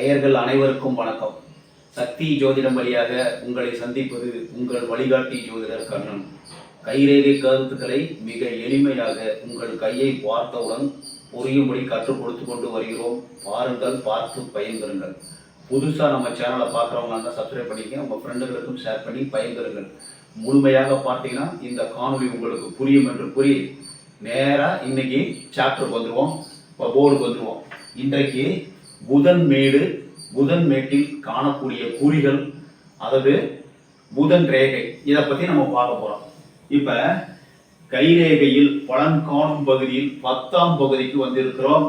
நேயர்கள் அனைவருக்கும் வணக்கம். சக்தி ஜோதிடம் வழியாக உங்களை சந்திப்பது உங்கள் வழிகாட்டி ஜோதிடர் கண்ணன். கைரேகை கருத்துக்களை மிக எளிமையாக உங்கள் கையை பார்த்தவுடன் புரியும்படி கற்றுக் கொடுத்து கொண்டு வருகிறோம். பாருங்கள் பார்த்து பயன்பெறுங்கள். புதுசாக நம்ம சேனலை பார்க்குறவங்க இருந்தால் சப்ஸ்கிரைப் பண்ணிக்க உங்கள் ஃப்ரெண்டுகளுக்கும் ஷேர் பண்ணி பயன்பெறுங்கள். முழுமையாக பார்த்தீங்கன்னா இந்த காணொலி உங்களுக்கு புரியும் என்று கூறி நேராக இன்னைக்கு சாப்டருக்கு வந்துடுவோம் இப்போ போர்டுக்கு வந்துடுவோம் இன்றைக்கு புதன் மேடு புதன் மேட்டில் காணக்கூடிய குறிகள் அதாவது புதன் ரேகை. இதை பற்றி நம்ம பார்க்க போகிறோம் இப்போ கைரேகையில் பழங்காணும் பகுதியில் பத்தாம் பகுதிக்கு வந்திருக்கிறோம்.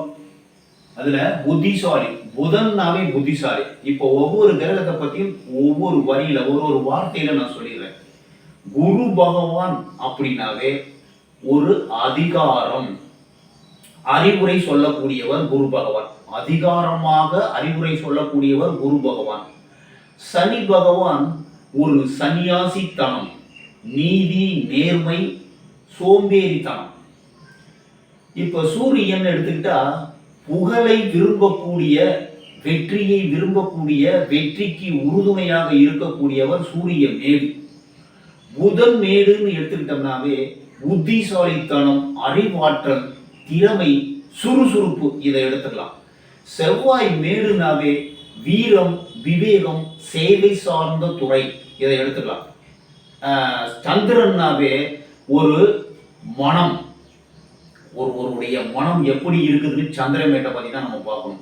அதுல புத்திசாலி புதன்னாவே புத்திசாலி. இப்போ ஒவ்வொரு கிரகத்தை பத்தியும் ஒவ்வொரு வரியில ஒரு ஒரு வார்த்தையில நான் சொல்லிடுறேன். குரு பகவான் அப்படின்னாவே ஒரு அதிகாரம். அறிவுரை சொல்லக்கூடியவர் குரு பகவான். அதிகாரமாக அறிவுரை சொல்லக்கூடியவர் குரு பகவான். சனி பகவான் ஒரு சன்னியாசித்தனம் நீதி நேர்மை சோம்பேறித்தனம். இப்ப சூரியன் எடுத்துக்கிட்டா புகழை விரும்பக்கூடிய வெற்றியை விரும்பக்கூடிய வெற்றிக்கு உறுதுணையாக இருக்கக்கூடியவர் சூரிய மேடு புதன் மேடுன்னு எடுத்துக்கிட்டோம்னாவே புத்திசாலித்தனம் அறிவாற்றல் திறமை சுறுசுறுப்பு இதை எடுத்துக்கலாம். செவ்வாய் மேடுனாவே வீரம் விவேகம் சேவை சார்ந்த துறை இதை எடுத்துக்கலாம். ஆஹ் சந்திரன்னாவே ஒரு மனம். ஒரு ஒருடைய மனம் எப்படி இருக்குதுன்னு சந்திரமேட்டை பற்றி தான் நம்ம பார்க்கணும்.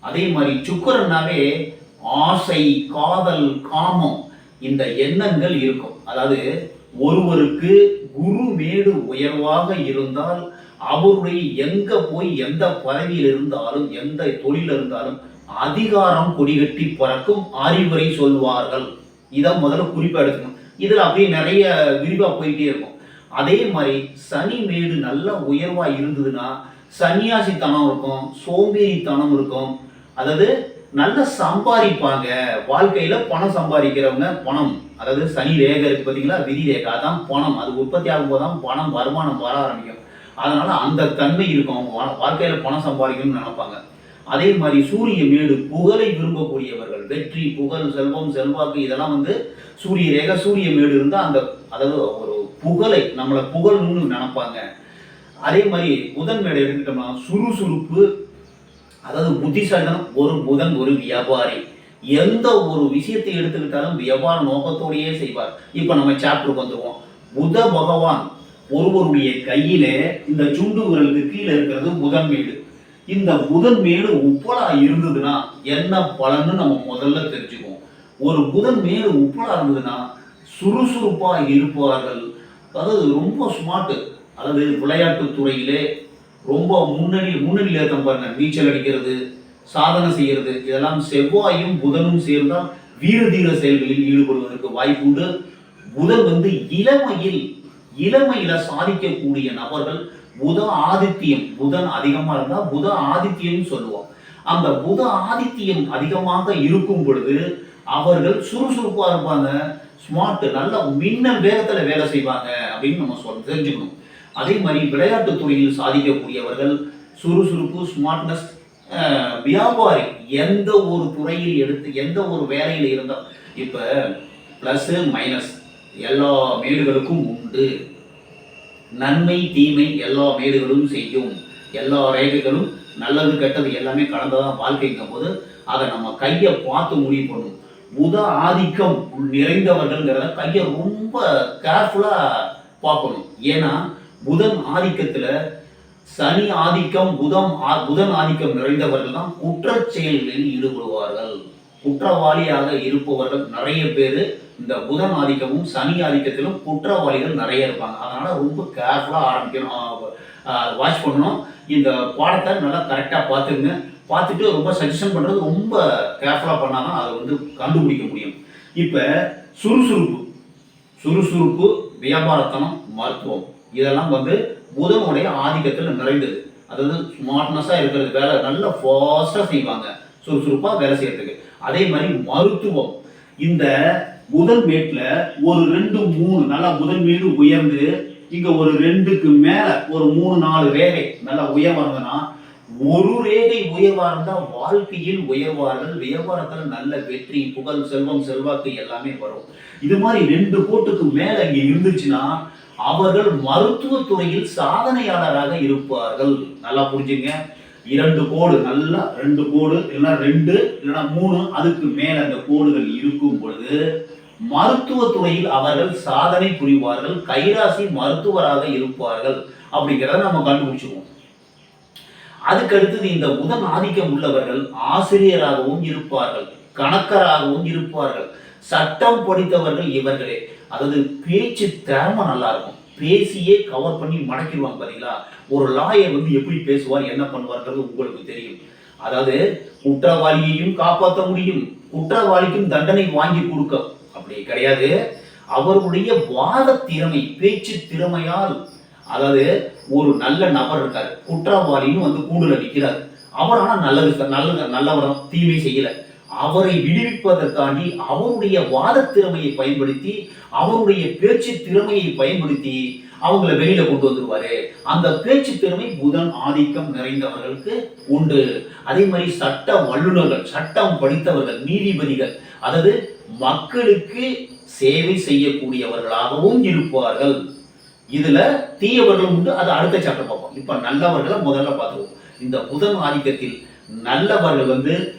அதே மாதிரி சுக்கரன்னாவே ஆசை காதல் காமம் இந்த எண்ணங்கள் இருக்கும். அதாவது ஒருவருக்கு குரு மேடு உயர்வாக இருந்தால் அவருடைய எங்க போய் எந்த பதவியில் இருந்தாலும் எந்த தொழில் இருந்தாலும் அதிகாரம் கொடிகட்டி பறக்கும் அறிவுரை சொல்வார்கள். இதை முதல்ல குறிப்பா எடுத்துக்கணும். இதில் அப்படியே நிறைய விரிவாக போயிட்டே இருக்கும். அதே மாதிரி சனி மேடு நல்ல உயர்வாக இருந்ததுன்னா சன்னியாசித்தனம் இருக்கும் சோம்பேறித்தனம் இருக்கும். அதாவது நல்ல சம்பாதிப்பாங்க. வாழ்க்கையில பணம் சம்பாதிக்கிறவங்க பணம். அதாவது சனி ரேகை இருக்கு பார்த்தீங்களா விதி ரேகை அதான் பணம். அது உற்பத்தி ஆகும்போது தான் பணம் வருமானம் வர ஆரம்பிக்கும். அதனால அந்த தன்மை இருக்கும். அவங்க வாழ்க்கையில பணம் சம்பாதிக்கணும்னு நினைப்பாங்க. அதே மாதிரி சூரிய மேடு புகழை விரும்பக்கூடியவர்கள் வெற்றி புகழ் செல்வம் செல்வாக்கு இதெல்லாம் வந்து சூரிய ரேகை சூரிய மேடு இருந்தால் அந்த அதாவது ஒரு புகழை நம்மளை புகழணும்னு நினைப்பாங்க. அதே மாதிரி புதன் மேடை எடுத்துக்கிட்டோம்னா சுறுசுறுப்பு அதாவது புத்திசாலித்தனம் ஒரு புதன் ஒரு வியாபாரி. எந்த ஒரு விஷயத்தை எடுத்துக்கிட்டாலும் வியாபார நோக்கத்தோடையே செய்வார். இப்போ நம்ம சாப்டருக்கு வந்துருவோம். புத பகவான் ஒருவருடைய கையிலே இந்த சுண்டு விரலுக்கு கீழே இருக்கிறது புதன் மேடு. இந்த புதன் மேடு உப்பலா இருந்ததுன்னா என்ன பலன்னு நம்ம முதல்ல தெரிஞ்சுக்குவோம். ஒரு புதன் மேடு உப்பலா இருந்ததுன்னா சுறுசுறுப்பா இருப்பார்கள். அதாவது ரொம்ப ஸ்மார்ட்டு அதாவது விளையாட்டு துறையிலே ரொம்ப முன்னணி முன்னணியில் இருக்க பாருங்க. நீச்சல் அடிக்கிறது சாதனை செய்கிறது இதெல்லாம் செவ்வாயும் புதனும் சேர்ந்தால் வீர தீர செயல்களில் ஈடுபடுவதற்கு வாய்ப்புண்டு புதன் வந்து இளமையில் இளமையில சாதிக்கக்கூடிய நபர்கள் புத ஆதித்யம் புதன் அதிகமா இருந்தா புத ஆதித்யம் சொல்லுவோம். அந்த புத ஆதித்யம் அதிகமாக இருக்கும் பொழுது அவர்கள் சுறுசுறுப்பா இருப்பாங்க. ஸ்மார்ட் நல்ல மின்னல் வேகத்துல வேலை செய்வாங்க அப்படின்னு நம்ம சொல் தெரிஞ்சுக்கணும். அதே மாதிரி விளையாட்டு துறையில் சாதிக்கக்கூடியவர்கள் சுறுசுறுப்பு ஸ்மார்ட்னஸ் வியாபாரி எந்த ஒரு துறையில் எடுத்து எந்த ஒரு வேலையில் இருந்தால் இப்போ ப்ளஸ்ஸு மைனஸ் எல்லா மேடுகளுக்கும் உண்டு. நன்மை தீமை எல்லா மேடுகளும் செய்யும். எல்லா ரேகைகளும் நல்லது கெட்டது எல்லாமே கலந்ததான் வாழ்க்கைங்கும் போது அதை நம்ம கையை பார்த்து முடிவு பண்ணும் புத ஆதிக்கம் நிறைந்தவர்கள்ங்கிறத கையை ரொம்ப கேர்ஃபுல்லாக பார்க்கணும். ஏன்னா புதன் ஆதிக்கத்துல சனி ஆதிக்கம் புதம் ஆ- புதன் ஆதிக்கம் நிறைந்தவர்கள் தான் குற்ற செயல்களில் ஈடுபடுவார்கள். குற்றவாளியாக இருப்பவர்கள் நிறைய பேர் இந்த புதன் ஆதிக்கமும் சனி ஆதிக்கத்திலும் குற்றவாளிகள் நிறைய இருப்பாங்க. அதனால் ரொம்ப கேர்ஃபுல்லாக ஆரம்பிக்கணும். வாட்ச் பண்ணணும். இந்த பாடத்தை நல்லா கரெக்டாக பார்த்துங்க பார்த்துட்டு ரொம்ப சஜஷன் பண்ணுறது ரொம்ப கேர்ஃபுல்லாக பண்ணாதான் அதை வந்து கண்டுபிடிக்க முடியும். இப்போ சுறுசுறுப்பு. சுறுசுறுப்பு வியாபாரத்தனம் மருத்துவம். இதெல்லாம் வந்து புதனுடைய ஆதிக்கத்தில் நிறைந்தது. அதாவது ஸ்மார்ட்னஸாக இருக்கிறது வேலை. நல்லா ஃபாஸ்ட்டாக செய்வாங்க. சுறுசுறுப்பாக வேலை செய்யறதுக்கு. அதே மாதிரி மருத்துவம். இந்த முதல் மேட்ல ஒரு ரெண்டு மூணு நல்லா முதல் மீடு உயர்ந்து இங்க ஒரு ரெண்டுக்கு மேல ஒரு மூணு நாலு ரேகை நல்லா உயர்வாங்கன்னா இருந்ததுன்னா ஒரு ரேகை உயர்வா இருந்தா வாழ்க்கையில் உயர்வார்கள். வியாபாரத்துல நல்ல வெற்றி புகழ் செல்வம் செல்வாக்கு எல்லாமே வரும். இது மாதிரி ரெண்டு கோட்டுக்கு மேல இங்க இருந்துச்சுன்னா அவர்கள் மருத்துவத்துறையில் சாதனையாளராக இருப்பார்கள். நல்லா புரிஞ்சுங்க. இரண்டு கோடு நல்லா ரெண்டு கோடு இல்லைன்னா ரெண்டு இல்லைன்னா மூணு அதுக்கு மேல அந்த கோடுகள் இருக்கும் பொழுது மருத்துவ துறையில் அவர்கள் சாதனை புரிவார்கள் கைராசி மருத்துவராக இருப்பார்கள் அப்படிங்கிறத நம்ம கண்டுபிடிச்சிருவோம். அதுக்கு அடுத்தது இந்த புதன் ஆதிக்கம் உள்ளவர்கள் ஆசிரியராகவும் இருப்பார்கள் கணக்கராகவும் இருப்பார்கள் சட்டம் படித்தவர்கள் இவர்களே. அதாவது பேச்சு திறமை நல்லா இருக்கும். பேசியே கவர் பண்ணி மடக்கிடுவாங்க பாத்தீங்களா? ஒரு லாயர் வந்து எப்படி பேசுவார் என்ன பண்ணுவார்ன்றது உங்களுக்கு தெரியும். அதாவது குற்றவாளியையும் காப்பாற்ற முடியும். குற்றவாளிக்கும் தண்டனை வாங்கி கொடுக்க. அப்படி கிடையாது. அவருடைய வாத திறமை பேச்சு திறமையால் அதாவது ஒரு நல்ல நபர் இருக்காரு. குற்றவாளின்னு வந்து கூடுல நிற்கிறார் அவர் ஆனால் நல்லது நல்ல நல்லவர் தீமை செய்யலை. அவரை விடுவிப்பதற்காண்டி அவருடைய வாத திறமையை பயன்படுத்தி அவருடைய பேச்சு திறமையை பயன்படுத்தி அவங்கள வெளியில கொண்டு வந்துருவாரு. அந்த பேச்சு திறமை புதன் ஆதிக்கம் நிறைந்தவர்களுக்கு உண்டு. அதே மாதிரி சட்ட வல்லுநர்கள் சட்டம் படித்தவர்கள் நீதிபதிகள் அதாவது மக்களுக்கு சேவை செய்யக்கூடியவர்களாகவும் இருப்பார்கள். இதுல தீயவர்களும் உண்டு. அது அடுத்த சாப்டர் பார்ப்போம். இப்ப நல்லவர்களை முதல்ல பார்த்துருவோம். இந்த புதன் ஆதிக்கத்தில் நல்லவர்கள் வந்து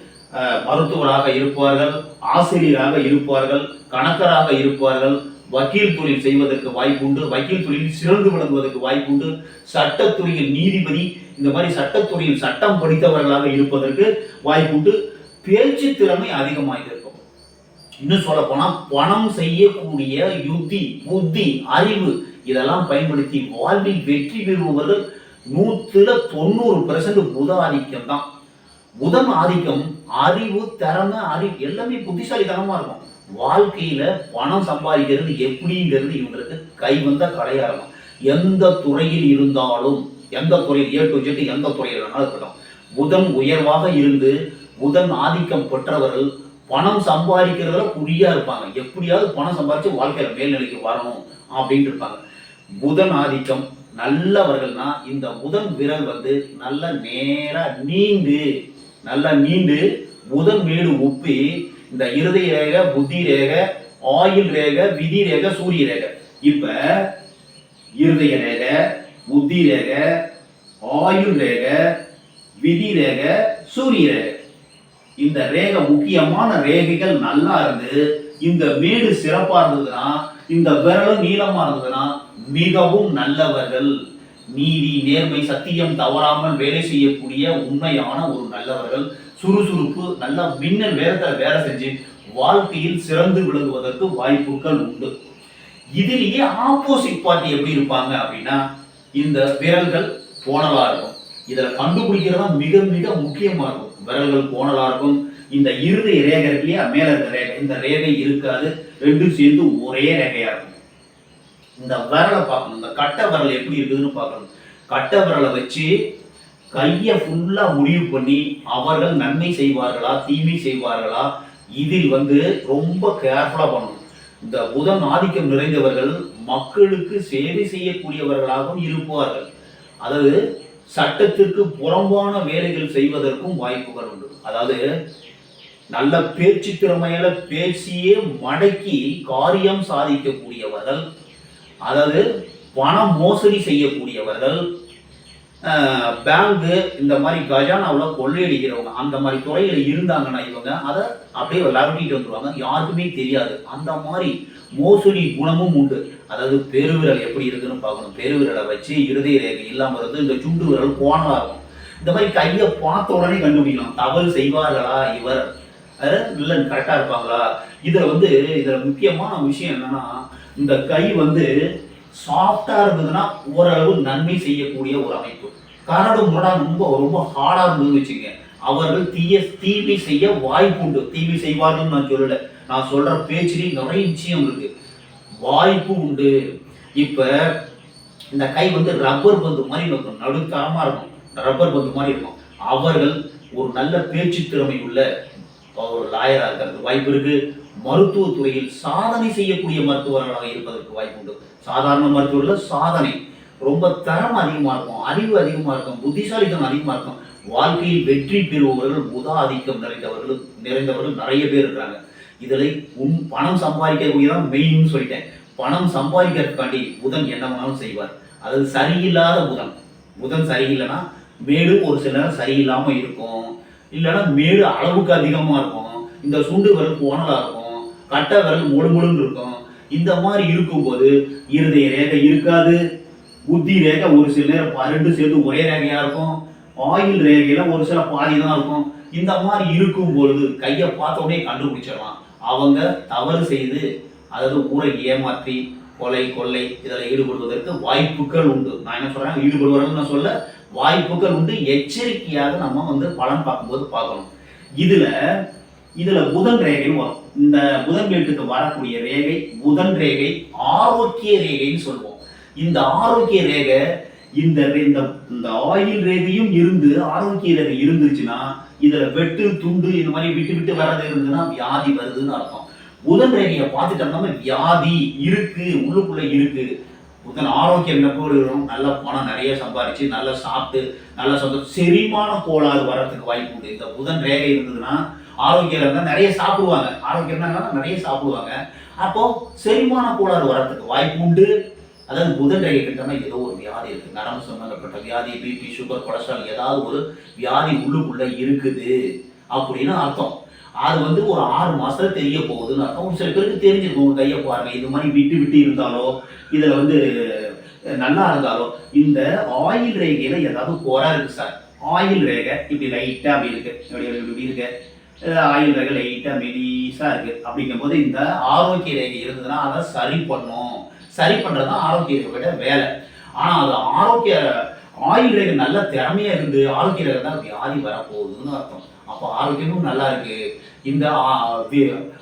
மருத்துவராக இருப்பார்கள் ஆசிரியராக இருப்பார்கள் கணக்கராக இருப்பார்கள் வக்கீல் தொழில் செய்வதற்கு வாய்ப்புண்டு வக்கீல் தொழில் சிறந்து விளங்குவதற்கு வாய்ப்புண்டு சட்டத்துறையில் நீதிபதி இந்த மாதிரி சட்டத்துறையில் சட்டம் படித்தவர்களாக இருப்பதற்கு வாய்ப்புண்டு. பேச்சு திறமை அதிகமாக இருக்கும். இன்னும் சொல்ல போனால் பணம் செய்யக்கூடிய யுத்தி புத்தி அறிவு இதெல்லாம் பயன்படுத்தி வாழ்வில் வெற்றி பெறுபவர்கள் நூத்துல தொண்ணூறு பெர்சன்ட் புத ஆதிக்கம் தான். புதன் ஆதிக்கம் அறிவு திறமை அறிவு எல்லாமே புத்திசாலித்தனமாக இருக்கும். வாழ்க்கையில் பணம் சம்பாதிக்கிறது எப்படிங்கிறது இவங்களுக்கு கை வந்த கலையா இருக்கும். எந்த துறையில் இருந்தாலும் எந்த துறையில் ஏ டு ஜெட் எந்த துறையில் வேணாலும் இருக்கட்டும். புதன் உயர்வாக இருந்து புதன் ஆதிக்கம் பெற்றவர்கள் பணம் சம்பாதிக்கிறதுல குறியாக இருப்பாங்க. எப்படியாவது பணம் சம்பாதிச்சு வாழ்க்கையில் மேல்நிலைக்கு வரணும் அப்படின்ட்டு இருப்பாங்க. புதன் ஆதிக்கம் நல்லவர்கள்னா இந்த புதன் விரல் வந்து நல்ல நேராக நீண்டு நல்லா நீண்டு புதன் மேடு ஒப்பி இந்த இருதய ரேகை புத்தி ரேகை ஆயுள் ரேகை விதி ரேக சூரிய ரேகை. இப்ப இருதய ரேகை புத்தி ரேக ஆயுள் ரேகை விதி ரேக சூரிய ரேக. இந்த ரேகை முக்கியமான ரேகைகள் நல்லா இருந்து இந்த மேடு சிறப்பா இருந்ததுன்னா இந்த விரலும் நீளமா இருந்ததுன்னா மிகவும் நல்லவர்கள். நீதி நேர்மை சத்தியம் தவறாமல் வேலை செய்யக்கூடிய உண்மையான ஒரு நல்லவர்கள் சுறுசுறுப்பு நல்லா மின்னல் வேகத்தில் வேலை செஞ்சு வாழ்க்கையில் சிறந்து விளங்குவதற்கு வாய்ப்புகள் உண்டு. இதிலேயே ஆப்போசிட் பார்ட்டி எப்படி இருப்பாங்க அப்படின்னா இந்த விரல்கள் போனலா இருக்கும். இதில் கண்டுபிடிக்கிறது மிக மிக முக்கியமா இருக்கும். விரல்கள் போனலா இருக்கும். இந்த இறுதி ரேகை இருக்கு இல்லையா? மேல இருக்க ரேகை. இந்த ரேகை இருக்காது. ரெண்டும் சேர்ந்து ஒரே ரேகையா இருக்கும். இந்த விரலை பார்க்கணும். இந்த கட்டை விரல் எப்படி இருக்குதுன்னு பார்க்கணும். கட்டை விரலை வச்சு கையை ஃபுல்லா முடிவு பண்ணி அவர்கள் நன்மை செய்வார்களா தீமை செய்வார்களா? இதில் வந்து ரொம்ப கேர்ஃபுல்லா பண்ணணும். இந்த புதன் ஆதிக்கம் நிறைந்தவர்கள் மக்களுக்கு சேவை செய்யக்கூடியவர்களாகவும் இருப்பார்கள். அதாவது சட்டத்திற்கு புறம்பான வேலைகள் செய்வதற்கும் வாய்ப்புகள் உண்டு. அதாவது நல்ல பேச்சு திறமையில பேசியே மடக்கி காரியம் சாதிக்கக்கூடியவர்கள் அதாவது பணம் மோசடி செய்யக்கூடியவர்கள் பேங்கு இந்த மாதிரி கஜானாவில் கொள்ளையடிக்கிறவங்க அந்த மாதிரி துறையில் இருந்தாங்கன்னா இவங்க அதை அப்படியே விளாட்டிட்டு வந்துருவாங்க. யாருக்குமே தெரியாது. அந்த மாதிரி மோசடி குணமும் உண்டு. அதாவது பெருவிரல் எப்படி இருக்குன்னு பார்க்கணும். பெருவிரலை வச்சு இருதய ரேகை இல்லாமல் இருந்து இந்த சுண்டு விரல் கோணலா இருக்கும். இந்த மாதிரி கையை பார்த்த உடனே கண்டுபிடிக்கலாம். தவறு செய்வார்களா இவர்? இல்லை கரெக்டாக இருப்பாங்களா? இதில் வந்து இதில் முக்கியமான விஷயம் என்னன்னா இந்த கை வந்து சாஃப்டாக இருந்ததுன்னா ஓரளவு நன்மை செய்யக்கூடிய ஒரு அமைப்பு. கரடு முரடா ரொம்ப ரொம்ப ஹார்டாக இருந்ததுன்னு வச்சுங்க அவர்கள் தீய தீமை செய்ய வாய்ப்பு உண்டு. தீமை செய்வார்கள்னு நான் சொல்லல. நான் சொல்ற பேச்சிலேயே நிறைய நிச்சயம் இருக்கு. வாய்ப்பு உண்டு. இப்ப இந்த கை வந்து ரப்பர் பந்து மாதிரி இருக்கும். நடுத்தரமா இருக்கும். ரப்பர் பந்து மாதிரி இருக்கும். அவர்கள் ஒரு நல்ல பேச்சு திறமை உள்ள ஒரு லாயராக இருக்கிறது வாய்ப்பு இருக்கு. மருத்துவ துறையில் சாதனை செய்யக்கூடிய மருத்துவர்களாக இருப்பதற்கு வாய்ப்பு உண்டு சாதாரண மருத்துவர்கள் சாதனை. ரொம்ப தரம் அதிகமாக இருக்கும். அறிவு அதிகமாக இருக்கும். புத்திசாலித்தனம் அதிகமாக இருக்கும். வாழ்க்கையில் வெற்றி பெறுபவர்கள் உதா ஆதிக்கம் நிறைந்தவர்கள் நிறைந்தவர்கள் நிறைய பேர் இருக்கிறாங்க. இதில் உன் பணம் சம்பாதிக்கக்கூடியதான் மெயின்னு சொல்லிட்டேன். பணம் சம்பாதிக்கிறதுக்காண்டி புதன் என்ன வேணாலும் செய்வார். அது சரியில்லாத புதன். புதன் சரியில்லைன்னா மேடு ஒரு சில நேரம் சரியில்லாமல் இருக்கும். இல்லைன்னா மேடு அளவுக்கு அதிகமாக இருக்கும். இந்த சுண்டு விரல் போனலாக இருக்கும். கட்ட விரல் முழு முழுன்னு இருக்கும். இந்த மாதிரி இருக்கும்போது இருதய ரேகை இருக்காது. புத்தி ரேகை ஒரு சில நேரம் ரெண்டு சேர்ந்து ஒரே ரேகையாக இருக்கும். ஆயில் ரேகையில ஒரு சில பாதி தான் இருக்கும். இந்த மாதிரி இருக்கும் பொழுது கையை பார்த்த உடனே கண்டுபிடிச்சிடலாம். அவங்க தவறு செய்து அதாவது ஊரை ஏமாற்றி கொலை கொள்ளை இதில் ஈடுபடுவதற்கு வாய்ப்புகள் உண்டு. நான் என்ன சொல்கிறேன் ஈடுபடுவார்கள் நான் சொல்ல வாய்ப்புகள் உண்டு. எச்சரிக்கையாக நம்ம வந்து பலன் பார்க்கும்போது பார்க்கணும். இதில் இதில் புதன் ரேகையும் வரும். இந்த புதன் வீட்டுக்கு வரக்கூடிய ரேகை புதன் ரேகை ஆரோக்கிய ரேகைன்னு சொல்லுவோம். இந்த ஆரோக்கிய ரேகை இந்த இந்த இந்த ஆயில் ரேகையும் இருந்து ஆரோக்கிய ரேகை இருந்துச்சுன்னா இதுல வெட்டு துண்டு இந்த மாதிரி விட்டு விட்டு வர்றது இருந்ததுன்னா வியாதி வருதுன்னு அர்த்தம். புதன் ரேகையை பார்த்துட்டோம்னா வியாதி இருக்கு உள்ளுக்குள்ள இருக்கு. புதன் ஆரோக்கியம் எப்போது நல்ல பணம் நிறைய சம்பாரிச்சு நல்லா சாப்பிட்டு நல்லா சொந்த செரிமான கோளாறு வர்றதுக்கு வாய்ப்பு உண்டு. இந்த புதன் ரேகை இருந்ததுன்னா ஆரோக்கியம் இருந்தால் நிறைய சாப்பிடுவாங்க. ஆரோக்கியம் இருந்தால் நிறைய சாப்பிடுவாங்க. அப்போ செரிமான கோளாறு வர்றதுக்கு வாய்ப்பு உண்டு. அதாவது புதன் ரேகை கிட்டனா ஏதோ ஒரு வியாதி இருக்கு. நரம்பு சம்பந்தப்பட்ட வியாதி பிபி சுகர் கொலஸ்ட்ரால் ஏதாவது ஒரு வியாதி உள்ளுக்குள்ள இருக்குது அப்படின்னு அர்த்தம். அது வந்து ஒரு ஆறு மாசத்துல தெரிய போகுதுன்னு அர்த்தம். சில பேருக்கு தெரிஞ்சிருக்கும். உங்க கையை பாருங்க. இது மாதிரி விட்டு விட்டு இருந்தாலோ இதுல வந்து நல்லா இருந்தாலோ இந்த ஆயில் ரேகையில ஏதாவது குறை இருக்கு சார். ஆயில் ரேகை இப்படி லைட்டா அப்படி இருக்கு. இப்படி இப்படி இப்படி இருக்கு. ஆயுள் ரேகை லைட்டாக மெலிசாக இருக்குது அப்படிங்கும்போது இந்த ஆரோக்கிய ரேகை இருந்ததுன்னா அதை சரி பண்ணும். சரி பண்ணுறது தான் ஆரோக்கிய ரேகையோட வேலை. ஆனால் அது ஆரோக்கிய ஆயுள் ரேகை நல்ல திறமையாக இருந்து ஆரோக்கிய ரேகை தான் வியாதி வரப்போகுதுன்னு அர்த்தம். அப்போ ஆரோக்கியமும் நல்லா இருக்கு. இந்த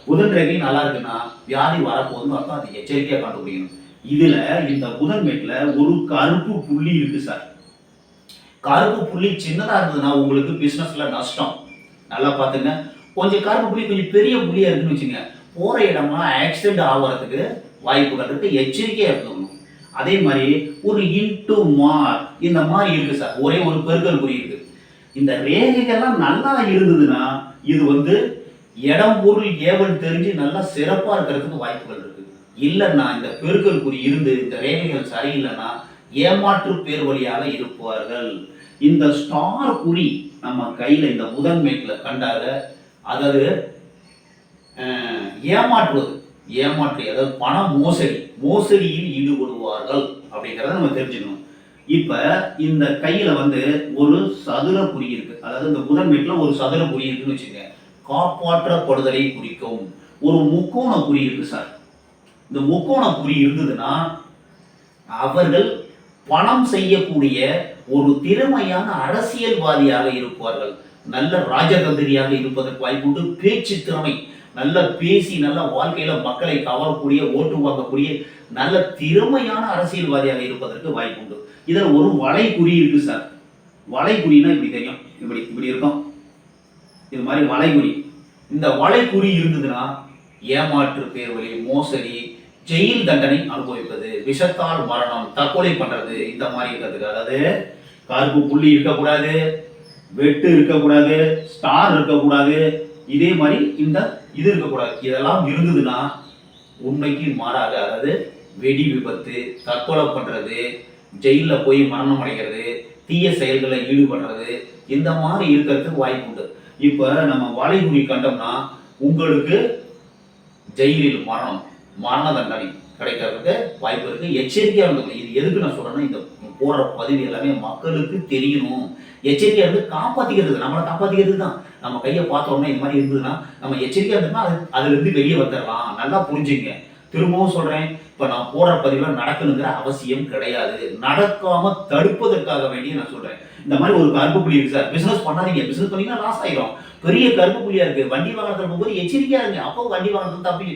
புதன் ரேகையும் நல்லா இருக்குன்னா வியாதி வரப்போகுதுன்னு அர்த்தம். அது எச்சரிக்கையாக கண்டுபிடிக்கணும். இதில் இந்த புதன் மேட்டில் ஒரு கருப்பு புள்ளி இருக்குது சார். கருப்பு புள்ளி சின்னதாக இருந்ததுன்னா உங்களுக்கு பிஸ்னஸில் நஷ்டம். நல்லா பார்த்துங்க. கொஞ்சம் கருப்பு புள்ளி கொஞ்சம் பெரிய புள்ளியா இருக்குன்னு வச்சுங்க போற இடம்லாம் ஆக்சிடென்ட் ஆகிறதுக்கு வாய்ப்புகள் இருக்கு. எச்சரிக்கையா இருக்கணும் அதே மாதிரி ஒரு இன்டு மார் இந்த மாதிரி இருக்கு சார். ஒரே ஒரு பெருக்கல் குறி இருக்கு. இந்த ரேகைகள்லாம் நல்லா இருந்ததுன்னா இது வந்து இடம் பொருள் ஏவல் தெரிஞ்சு நல்லா சிறப்பா இருக்கிறதுக்கு வாய்ப்புகள் இருக்கு. இல்லைன்னா இந்த பெருக்கல் குறி இருந்து இந்த ரேகைகள் சரியில்லைன்னா ஏமாற்று பேர் வழியாக இருப்பார்கள். இந்த ஸ்டார் குறி நம்ம கையில இந்த புதன் மேட்ல கண்டாக அதாவது ஏமாற்றுவது. ஏமாற்றி அதாவது பண மோசடி. மோசடியில் ஈடுபடுவார்கள் அப்படிங்கிறத நம்ம தெரிஞ்சுக்கணும். இப்போ இந்த கையில் வந்து ஒரு சதுர குறி இருக்கு. அதாவது இந்த புதன் மேட்ல ஒரு சதுர குறி இருக்குன்னு வச்சுங்க காப்பாற்றப்படுதலை குறிக்கும். ஒரு முக்கோண குறி இருக்கு சார். இந்த முக்கோண குறி இருந்ததுன்னா அவர்கள் பணம் செய்யக்கூடிய ஒரு திறமையான அரசியல்வாதியாக இருப்பார்கள். நல்ல ராஜதந்திரியாக இருப்பதற்கு வாய்ப்புண்டு. பேச்சு திறமை நல்ல பேசி நல்ல வாழ்க்கையில மக்களை கவரக்கூடிய ஓட்டு வாங்கக்கூடிய நல்ல திறமையான அரசியல்வாதியாக இருப்பதற்கு வாய்ப்புண்டு. இதில் ஒரு வலை குறி இருக்கு சார். வலை குறினா இப்படி தெரியும். இப்படி இப்படி இருக்கும். இது மாதிரி வளைகுறி. இந்த வளைகுறி இருந்ததுன்னா ஏமாற்று பேர்வழி மோசடி ஜெயில் தண்டனை அனுபவிப்பது விஷத்தால் மரணம் தற்கொலை பண்றது இந்த மாதிரி இருக்கிறதுக்கு. அதாவது கருப்பு புள்ளி இருக்கக்கூடாது வெட்டு இருக்கக்கூடாது ஸ்டார் இருக்கக்கூடாது. இதே மாதிரி இந்த இது இருக்கக்கூடாது. இதெல்லாம் இருந்ததுன்னா உண்மைக்கு மாறாக அதாவது வெடி விபத்து தற்கொலை பண்ணுறது ஜெயிலில் போய் மரணம் அடைகிறது தீய செயல்களில் ஈடுபடுறது இந்த மாதிரி இருக்கிறதுக்கு வாய்ப்பு உண்டு. இப்போ நம்ம வளைகுறி கண்டோம்னா உங்களுக்கு ஜெயிலில் மரணம் மரண தண்டனை கிடைக்கிறதுக்கு வாய்ப்பு இருக்குது எச்சரிக்கையாக இருந்துக்கணும். இது எதுக்கு நான் சொல்கிறேன்னா இந்த போடுற பதிவு எல்லாமே மக்களுக்கு தெரியணும். எச்சரிக்கையாக இருந்து காப்பாற்றிக்கிறது நம்மளை காப்பாற்றிக்கிறது தான். நம்ம கையை பார்த்தோம்னா இந்த மாதிரி இருந்ததுன்னா நம்ம எச்சரிக்கையாக இருந்தோம்னா அது அதுலேருந்து வெளியே வந்துடலாம். நல்லா புரிஞ்சுங்க. திரும்பவும் சொல்றேன் இப்ப நான் போடுற பதிவுல நடக்கணுங்கிற அவசியம் கிடையாது. நடக்காம தடுப்பதற்காக வேண்டிய நான் சொல்றேன். இந்த மாதிரி ஒரு கருப்பு புள்ளி இருக்கு சார். பிசினஸ் பண்ணாதீங்க. பிசினஸ் பண்ணீங்கன்னா லாஸ் ஆயிரும். பெரிய கருப்பு புள்ளியா இருக்கு. வண்டி வாகனத்தில் போகும்போது எச்சரிக்கையா இருங்க. அப்போ வண்டி வாகனத்தில் தப்பி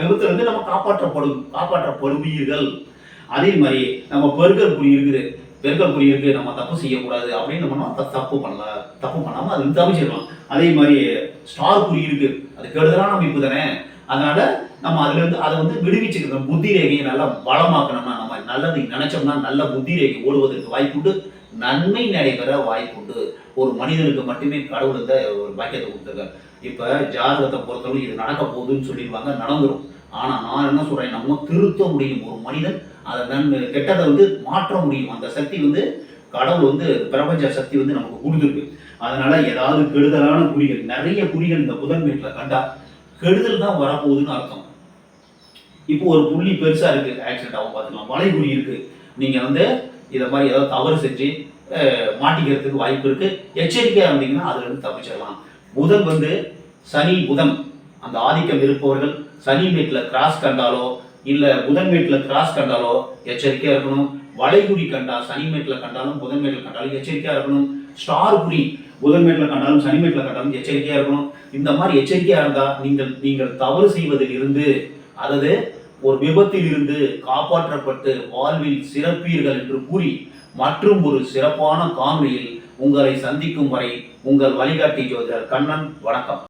விபத்துல இருந்து நம்ம காப்பாற்றப்படும் காப்பாற்றப்படுவீர்கள். அதே மாதிரி நம்ம பெருக்கல் புள்ளி இருக்குது. பெருக்கல் புள்ளி இருக்கு. நம்ம தப்பு செய்யக்கூடாது அப்படின்னு நம்ம தப்பு பண்ணலாம் தப்பு பண்ணாமல் அது தப்பிச்சிடலாம் அதே மாதிரி ஸ்டார் குறி இருக்கு. அது கெடுதலான அமைப்பு தானே. அதனால நம்ம அதுல இருந்து அதை வந்து விடுவிச்சுக்கணும். புத்தி ரேகையை நல்லா பலமாக்கணும்னா நம்ம நல்லது நினைச்சோம்னா நல்ல புத்தி ரேகை ஓடுவதற்கு வாய்ப்புண்டு நன்மை நடைபெற வாய்ப்புண்டு ஒரு மனிதனுக்கு மட்டுமே கடவுள் இந்த ஒரு பாக்கியத்தை கொடுத்துருக்காரு. இப்போ ஜாதகத்தை பொறுத்தவரைக்கும் இது நடக்க போகுதுன்னு சொல்லிடுவாங்க. நடந்துரும். ஆனால் நான் என்ன சொல்கிறேன் நம்ம திருத்த முடியும். ஒரு மனிதன் அதை நன்மை கெட்டதை வந்து மாற்ற முடியும். அந்த சக்தி வந்து கடவுள் வந்து பிரபஞ்ச சக்தி வந்து நமக்கு கொடுத்துருக்கு. அதனால ஏதாவது கெடுதலான குறிகள் நிறைய குறிகள் இந்த புதன் வீட்டில் கண்டா கெடுதல் தான் வரப்போகுதுன்னு அர்த்தம். இப்போ ஒரு புள்ளி பெருசாக இருக்குது ஆக்சிடென்ட் ஆகும் பார்த்துக்கலாம். வளைகுறி இருக்கு. நீங்கள் வந்து இதை மாதிரி ஏதாவது தவறு செஞ்சு மாட்டிக்கிறதுக்கு வாய்ப்பு இருக்குது எச்சரிக்கையாக இருந்தீங்கன்னா அதுலேருந்து தப்பிச்சிடலாம். புதன் வந்து சனி புதன். அந்த ஆதிக்கம் இருப்பவர்கள் சனி வீட்டில் கிராஸ் கண்டாலோ இல்லை புதன் வீட்டில் கிராஸ் கண்டாலோ எச்சரிக்கையாக இருக்கணும். வளைகுடி கண்டா சனி மேட்டில் கண்டாலும் புதன் மேட்டில் கண்டாலும் எச்சரிக்கையாக இருக்கணும். ஸ்டார் குறி புதன் மேட்டில் கண்டாலும் சனி மேட்டில் கண்டாலும் எச்சரிக்கையாக இருக்கணும். இந்த மாதிரி எச்சரிக்கையாக இருந்தால் நீங்கள் நீங்கள் தவறு செய்வதில் இருந்து அதாவது ஒரு விபத்தில் இருந்து காப்பாற்றப்பட்டு வாழ்வில் சிறப்பீர்கள் என்று கூறி மற்றும் ஒரு சிறப்பான காணொலியில் உங்களை சந்திக்கும் வரை உங்கள் வழிகாட்டி ஜோதிடர் கண்ணன் வணக்கம்.